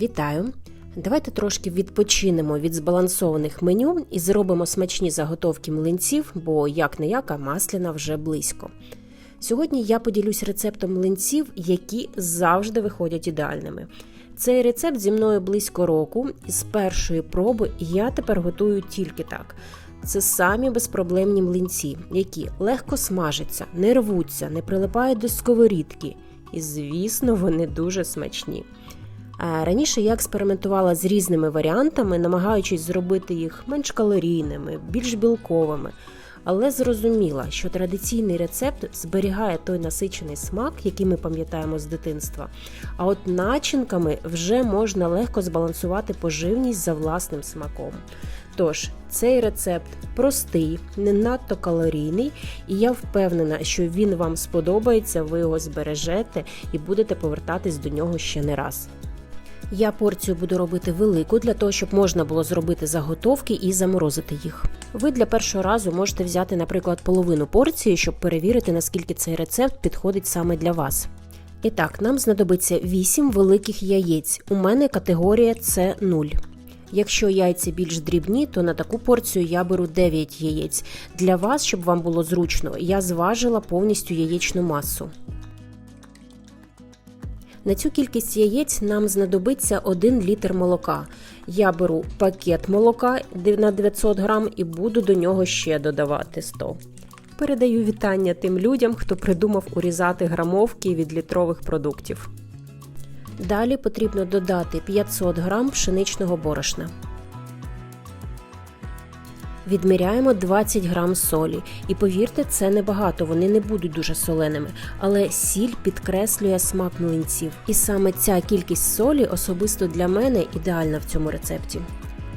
Вітаю! Давайте трошки відпочинемо від збалансованих меню і зробимо смачні заготовки млинців, бо як не яка масляна вже близько. Сьогодні я поділюсь рецептом млинців, які завжди виходять ідеальними. Цей рецепт зі мною близько року, і з першої проби я тепер готую тільки так. Це самі безпроблемні млинці, які легко смажаться, не рвуться, не прилипають до сковорідки. І, звісно, вони дуже смачні. Раніше я експериментувала з різними варіантами, намагаючись зробити їх менш калорійними, більш білковими. Але зрозуміла, що традиційний рецепт зберігає той насичений смак, який ми пам'ятаємо з дитинства. А от начинками вже можна легко збалансувати поживність за власним смаком. Тож, цей рецепт простий, не надто калорійний, і я впевнена, що він вам сподобається, ви його збережете і будете повертатись до нього ще не раз. Я порцію буду робити велику для того, щоб можна було зробити заготовки і заморозити їх. Ви для першого разу можете взяти, наприклад, половину порції, щоб перевірити, наскільки цей рецепт підходить саме для вас. І так, нам знадобиться 8 великих яєць. У мене категорія це 0. Якщо яйця більш дрібні, то на таку порцію я беру 9 яєць. Для вас, щоб вам було зручно, я зважила повністю яєчну масу. На цю кількість яєць нам знадобиться 1 літр молока. Я беру пакет молока на 900 грам і буду до нього ще додавати 100. Передаю вітання тим людям, хто придумав урізати грамовки від літрових продуктів. Далі потрібно додати 500 грам пшеничного борошна. Відміряємо 20 грам солі. І повірте, це небагато, вони не будуть дуже соленими, але сіль підкреслює смак млинців. І саме ця кількість солі особисто для мене ідеальна в цьому рецепті.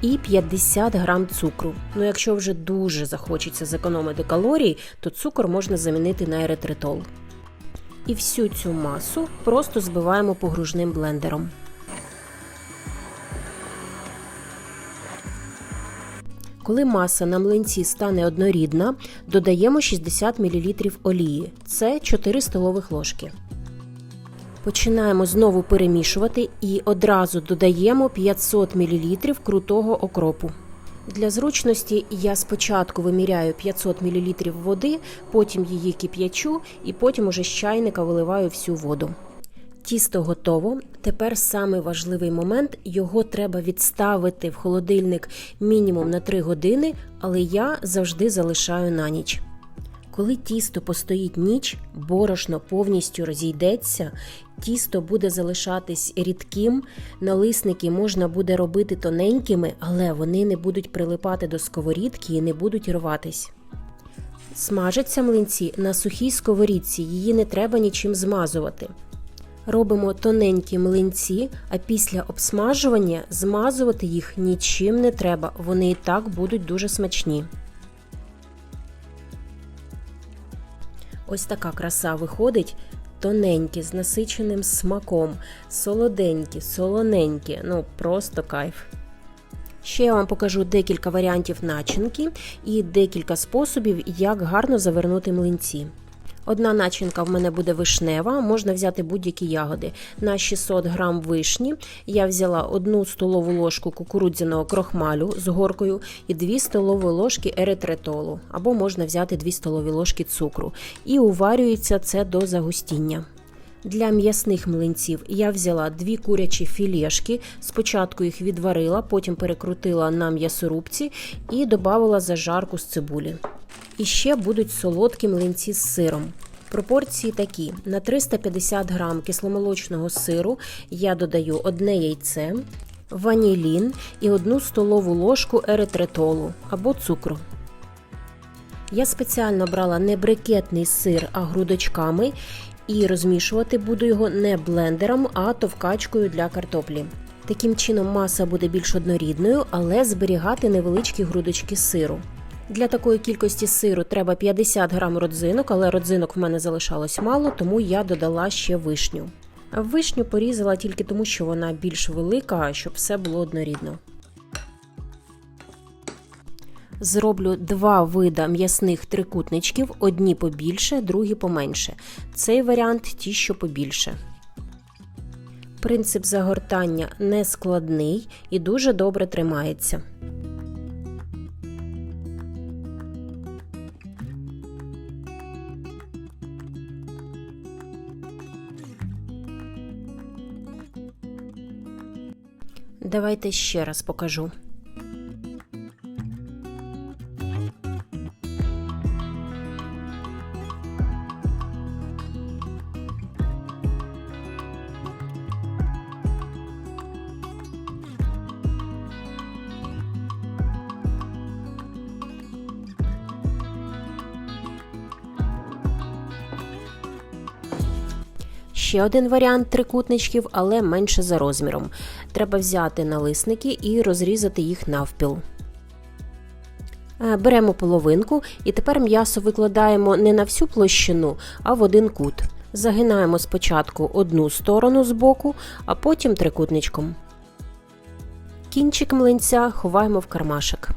І 50 грам цукру. Ну, якщо вже дуже захочеться зекономити калорій, то цукор можна замінити на еритритол. І всю цю масу просто збиваємо погружним блендером. Коли маса на млинці стане однорідна, додаємо 60 мл олії. Це 4 столових ложки. Починаємо знову перемішувати і одразу додаємо 500 мл крутого окропу. Для зручності я спочатку виміряю 500 мл води, потім її кип'ячу і потім уже з чайника виливаю всю воду. Тісто готово. Тепер самий важливий момент його треба відставити в холодильник мінімум на 3 години, але я завжди залишаю на ніч. Коли тісто постоїть ніч, борошно повністю розійдеться, тісто буде залишатись рідким, налисники можна буде робити тоненькими, але вони не будуть прилипати до сковорідки і не будуть рватись. Смажаться млинці на сухій сковорідці, її не треба нічим змазувати. Робимо тоненькі млинці, а після обсмажування змазувати їх нічим не треба, вони і так будуть дуже смачні. Ось така краса виходить. Тоненькі, з насиченим смаком, солоденькі, солоненькі, ну просто кайф. Ще я вам покажу декілька варіантів начинки і декілька способів, як гарно завернути млинці. Одна начинка в мене буде вишнева, можна взяти будь-які ягоди. На 600 грам вишні я взяла одну столову ложку кукурудзяного крохмалю з горкою і 2 столові ложки еритритолу, або можна взяти 2 столові ложки цукру. І уварюється це до загустіння. Для м'ясних млинців я взяла дві курячі філешки. Спочатку їх відварила, потім перекрутила на м'ясорубці і додавала зажарку з цибулі. І ще будуть солодкі млинці з сиром. Пропорції такі: на 350 грам кисломолочного сиру я додаю одне яйце, ванілін і одну столову ложку еритритолу або цукру. Я спеціально брала не брикетний сир, а грудочками, і розмішувати буду його не блендером, а товкачкою для картоплі. Таким чином маса буде більш однорідною, але зберігати невеличкі грудочки сиру. Для такої кількості сиру треба 50 грам родзинок, але родзинок в мене залишалось мало, тому я додала ще вишню. Вишню порізала тільки тому, що вона більш велика, щоб все було однорідно. Зроблю два вида м'ясних трикутничків: одні побільше, другі поменше. Цей варіант ті, що побільше. Принцип загортання не складний і дуже добре тримається. Давайте ще раз покажу. Ще один варіант трикутничків, але менше за розміром. Треба взяти налисники і розрізати їх навпіл. Е, Беремо половинку і тепер м'ясо викладаємо не на всю площину, а в один кут. Загинаємо спочатку одну сторону з боку, а потім трикутничком. Кінчик млинця ховаємо в кармашок.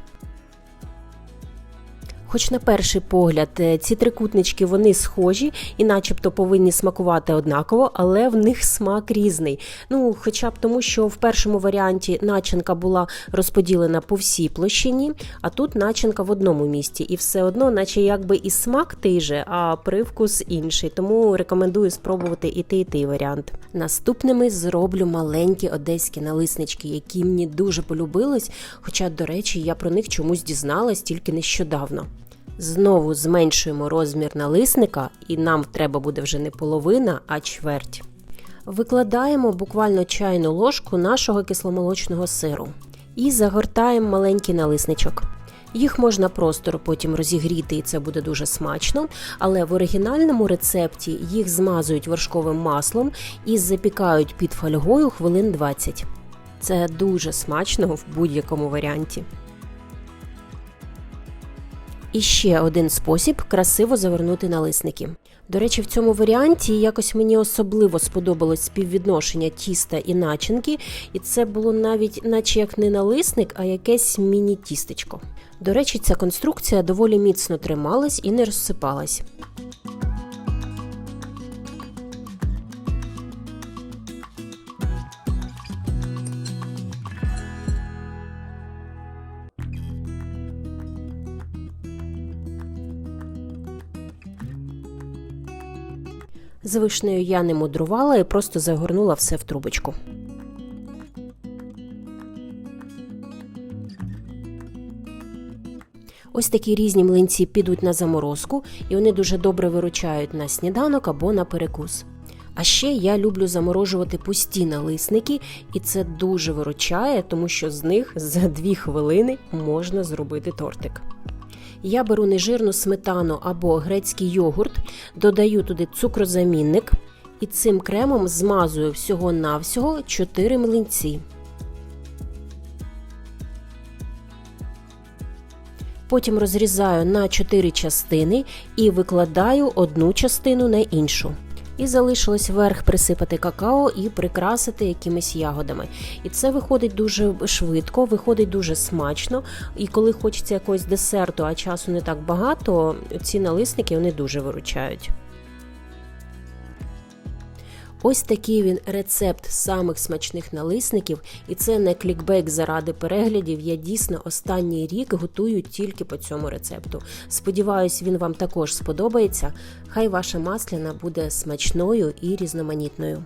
Хоч на перший погляд е, ці трикутнички вони схожі і начебто повинні смакувати однаково, але в них смак різний. Ну, хоча б тому, що в першому варіанті начинка була розподілена по всій площині, а тут начинка в одному місці. І все одно, наче якби і смак той же, а привкус інший. Тому рекомендую спробувати і той, і той варіант. Наступними зроблю маленькі одеські налиснички, які мені дуже полюбились, хоча, до речі, я про них чомусь дізналась тільки нещодавно. Знову зменшуємо розмір налисника, і нам треба буде вже не половина, а чверть. Викладаємо буквально чайну ложку нашого кисломолочного сиру і загортаємо маленький налисничок. Їх можна просто потім розігріти, і це буде дуже смачно. Але в оригінальному рецепті їх змазують вершковим маслом і запікають під фольгою хвилин 20. Це дуже смачно в будь-якому варіанті. І ще один спосіб красиво завернути налисники. До речі, в цьому варіанті якось мені особливо сподобалось співвідношення тіста і начинки, і це було навіть, наче як не налисник, а якесь міні-тістечко. До речі, ця конструкція доволі міцно трималась і не розсипалась. З вишнею я не мудрувала і просто загорнула все в трубочку. Ось такі різні млинці підуть на заморозку, і вони дуже добре виручають на сніданок або на перекус. А ще я люблю заморожувати пусті налисники, і це дуже виручає, тому що з них за 2 хвилини можна зробити тортик. Я беру нежирну сметану або грецький йогурт, додаю туди цукрозамінник і цим кремом змазую всього-навсього 4 млинці. Потім розрізаю на 4 частини і викладаю одну частину на іншу. І залишилось верх присипати какао і прикрасити якимись ягодами. І це виходить дуже швидко, виходить дуже смачно. І коли хочеться якогось десерту, а часу не так багато, ці налисники вони дуже виручають. Ось такий він рецепт самих смачних налисників, і це не клікбейк заради переглядів. Я дійсно останній рік готую тільки по цьому рецепту. Сподіваюсь, він вам також сподобається. Хай ваша масляна буде смачною і різноманітною.